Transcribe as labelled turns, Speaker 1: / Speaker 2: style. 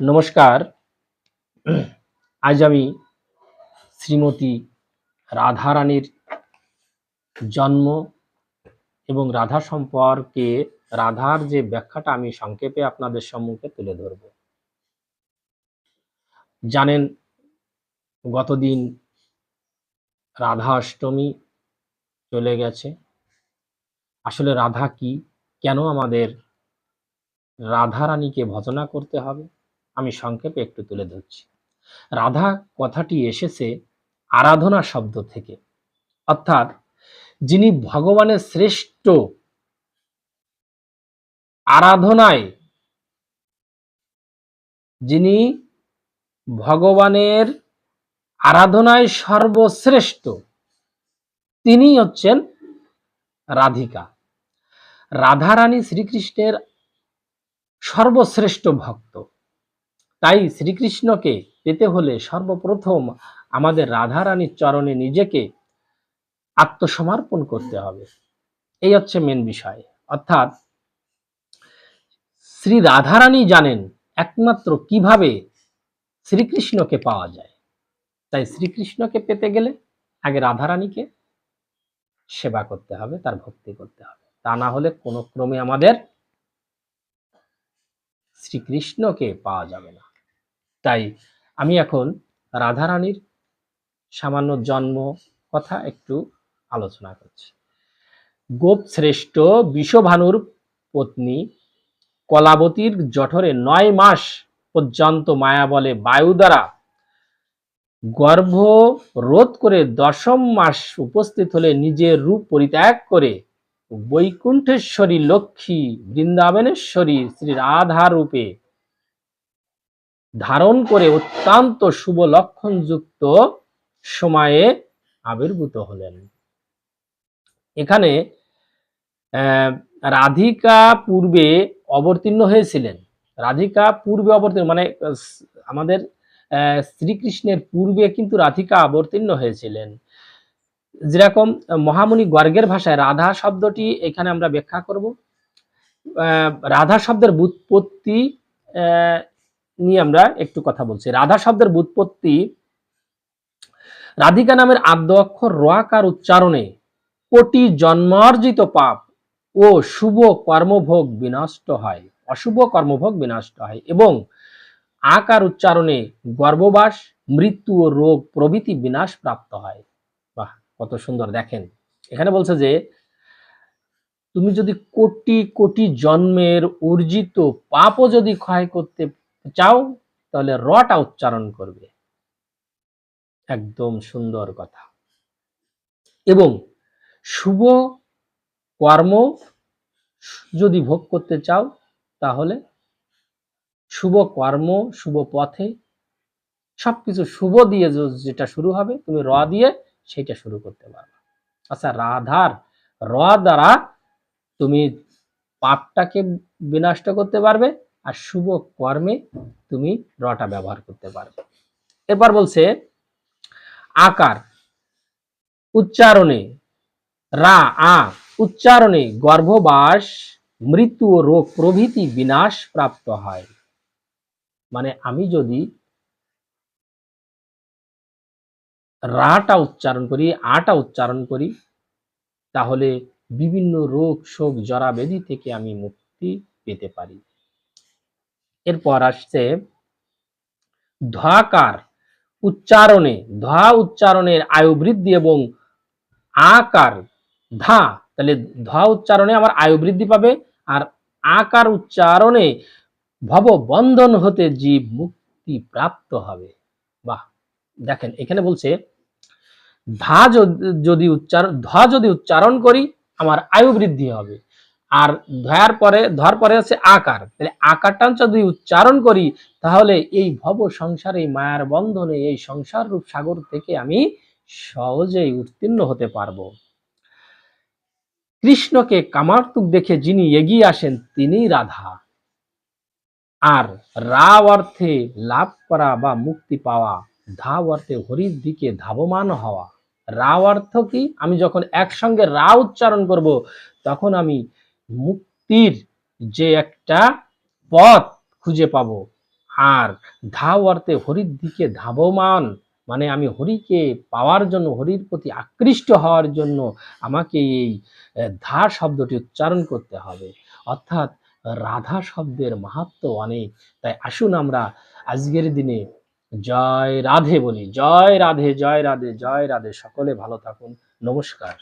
Speaker 1: নমস্কার। আজ আমি শ্রীমতী রাধারানীর জন্ম এবং রাধা সম্পর্কে, রাধার যে ব্যাখ্যাটা আমি সংক্ষেপে আপনাদের সম্মুখে তুলে ধরব। জানেন, গতদিন রাধা অষ্টমী চলে গেছে। আসলে রাধা কি? কেন আমাদের রাধারানীকে ভজনা করতে হবে? আমি সংক্ষেপে একটু তুলে ধরছি। রাধা কথাটি এসেছে আরাধনা শব্দ থেকে। অর্থাৎ যিনি ভগবানের শ্রেষ্ঠ আরাধনায়, যিনি ভগবানের আরাধনায় সর্বশ্রেষ্ঠ, তিনি হচ্ছেন রাধিকা। রাধারানী শ্রীকৃষ্ণের সর্বশ্রেষ্ঠ ভক্ত। তাই শ্রীকৃষ্ণকে পেতে হলে সর্বপ্রথম আমাদের রাধারানীর চরণে নিজেকে আত্মসমর্পণ করতে হবে। এই হচ্ছে মেন বিষয়। অর্থাৎ শ্রী রাধারানী জানেন একমাত্র কীভাবে শ্রীকৃষ্ণকে পাওয়া যায়। তাই শ্রীকৃষ্ণকে পেতে গেলে আগে রাধারানীকে সেবা করতে হবে, তার ভক্তি করতে হবে। তা না হলে কোনো ক্রমে আমাদের শ্রীকৃষ্ণকে পাওয়া যাবে না। তাই আমি এখন রাধারানীর সামান্য জন্ম কথা একটু আলোচনা করছি। গোপ শ্রেষ্ঠ বিশ্বভানুর পত্নী কলাবতীর জঠরে নয় মাস পর্যন্ত মায়া বলে বায়ু দ্বারা গর্ভ রোধ করে দশম মাস উপস্থিত হলে নিজের রূপ পরিত্যাগ করে বৈকুণ্ঠেশ্বরী লক্ষ্মী বৃন্দাবনেশ্বরী শ্রী রাধা রূপে ধারণ করে অত্যন্ত শুভ লক্ষণযুক্ত সময়ে আবির্ভূত হলেন। এখানে রাধিকা পূর্বে অবতীর্ণ হয়েছিলেন। রাধিকা পূর্বে অবতীর্ণ মানে আমাদের শ্রীকৃষ্ণের পূর্বে কিন্তু রাধিকা অবতীর্ণ হয়েছিলেন। যেরকম মহামুনি গর্গের ভাষায় রাধা শব্দটি এখানে আমরা ব্যাখ্যা করব। রাধা শব্দের বুৎপত্তি নিয়ে আমরা একটু কথা বলছি। রাধা শব্দের বুৎপত্তি রাধিকা নামের আদ্য অক্ষর রোয়াকার উচ্চারণে কোটি জন্মার্জিত পাপ ও শুভ কর্মভোগ বিনষ্ট হয়, অশুভ কর্মভোগ বিনষ্ট হয় এবং আকার উচ্চারণে গর্ভবাস, মৃত্যু ও রোগ প্রভৃতি বিনাশ প্রাপ্ত হয়। বাহ, কত সুন্দর, দেখেন। এখানে বলছে যে, তুমি যদি কোটি কোটি জন্মের অর্জিত পাপও যদি ক্ষয় করতে চাও, তাহলে রটা উচ্চারণ করবে। একদম সুন্দর কথা। এবং শুভ কর্ম যদি ভোগ করতে চাও, তাহলে শুভ কর্ম, শুভ পথে সবকিছু শুভ দিয়ে যেটা শুরু হবে, তুমি র দিয়ে সেটা শুরু করতে পারবে। আচ্ছা রাধার, র দ্বারা তুমি পাপটাকে বিনষ্ট করতে পারবে আর শুভ কর্মে তুমি রটা ব্যবহার করতে পারবে এরপর বলছে, আকার, উচ্চারণে, রা, আ, উচ্চারণে গর্ভবাস, মৃত্যু ও রোগ প্রভৃতি বিনাশ প্রাপ্ত হয়। মানে আমি যদি রাটা উচ্চারণ করি, আটা উচ্চারণ করি, তাহলে বিভিন্ন রোগ, শোক জরা ব্যাধি থেকে আমি মুক্তি পেতে পারি। এরপর আসছে ধ্বাকার উচ্চারণে ধা উচ্চারণের আয়ু বৃদ্ধি এবং আকার, ধা, তাহলে ধা উচ্চারণে আমার আয়ু বৃদ্ধি পাবে আর আকার উচ্চারণে ভব বন্ধন হতে জীব মুক্তি প্রাপ্ত হবে। বাহ, দেখেন, এখানে বলছে, ধা যদি উচ্চারণ ধা যদি উচ্চারণ করি, আমার আয়ু বৃদ্ধি হবে। আর ধয়ার পরে, ধর পরে হচ্ছে আকার। তাহলে আকারটা যদি উচ্চারণ করি, তাহলে এই ভব সংসারে, এই মায়ার বন্ধনে, এই সংসার রূপ সাগর থেকে আমি সহজেই উত্তীর্ণ হতে পারব। কৃষ্ণকে কামার্তুক দেখে যিনি এগিয়ে আসেন তিনিই রাধা। আর রা অর্থে লাভ করা বা মুক্তি পাওয়া ধা অর্থে হরির দিকে ধাবমান হওয়া। রা অর্থ কি? আমি যখন একসঙ্গে রা উচ্চারণ করব, তখন আমি মুক্তির যে একটা পথ খুঁজে পাবো। আর ধাও অর্থে হরির দিকে ধাবমান মানে আমি হরিকে পাওয়ার জন্য, হরির প্রতি আকৃষ্ট হওয়ার জন্য আমাকে এই ধা শব্দটি উচ্চারণ করতে হবে। অর্থাৎ রাধা শব্দের মাহাত্ম অনেক। তাই আসুন আমরা আজকের দিনে জয় রাধে বলি। জয় রাধে জয় রাধে জয় রাধে। সকলে ভালো থাকুন। নমস্কার।